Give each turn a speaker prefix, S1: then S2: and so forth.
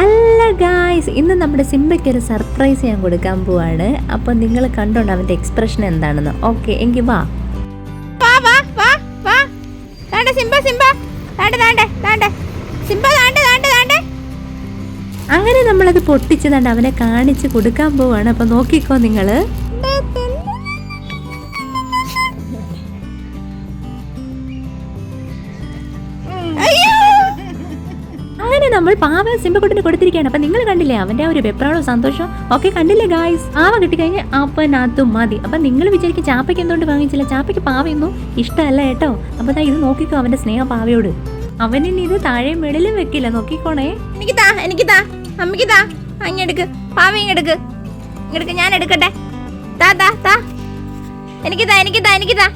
S1: അല്ല ഗായ്സ് ഇന്ന് നമ്മുടെ സിംബയ്ക്ക് ഒരു സർപ്രൈസ് ഞാൻ കൊടുക്കാൻ പോവാണ്. അപ്പോൾ നിങ്ങൾ കണ്ടോണ്ട് അവന്റെ എക്സ്പ്രഷൻ എന്താണെന്ന്. ഓക്കെ എങ്കിൽ വാ. അങ്ങനെ നമ്മളത് പൊട്ടിച്ചതാണ്ട് അവനെ കാണിച്ച് കൊടുക്കാൻ പോവാണ്. അപ്പോൾ നോക്കിക്കോ നിങ്ങൾ നമ്മൾ പാവ സിംബക്കുട്ടിന് കൊടുത്തിരിക്കുകയാണ്. അപ്പം നിങ്ങൾ കണ്ടില്ലേ അവന്റെ ഒരു വെപ്രാളവും സന്തോഷം ഒക്കെ കണ്ടില്ലേ ഗായ്സ് പാവ കിട്ടിക്കഴിഞ്ഞ് അപ്പം അതും മതി. അപ്പം നിങ്ങൾ വിചാരിക്കും ചാപ്പയ്ക്ക് എന്തുകൊണ്ട് വാങ്ങിച്ചില്ല? ചാപ്പയ്ക്ക് പാവയൊന്നും ഇഷ്ടമല്ല കേട്ടോ. അപ്പോൾ ദാ ഇത് നോക്കിക്കോ അവന്റെ സ്നേഹ പാവയോട്. അവനിനി ഇത് താഴെ മെളിലും വെക്കില്ല. നോക്കിക്കോണേ.
S2: എനിക്ക് താ എനിക്ക് താ അമ്മയ്ക്ക് താ. അങ്ങെടുക്ക് പാവ ഇങ്ങെടുക്ക് ഇങ്ങെടുക്ക് ഞാൻ എടുക്കട്ടെ. താ താ താ. എനിക്ക് താ എനിക്ക് താ എനിക്ക് താ.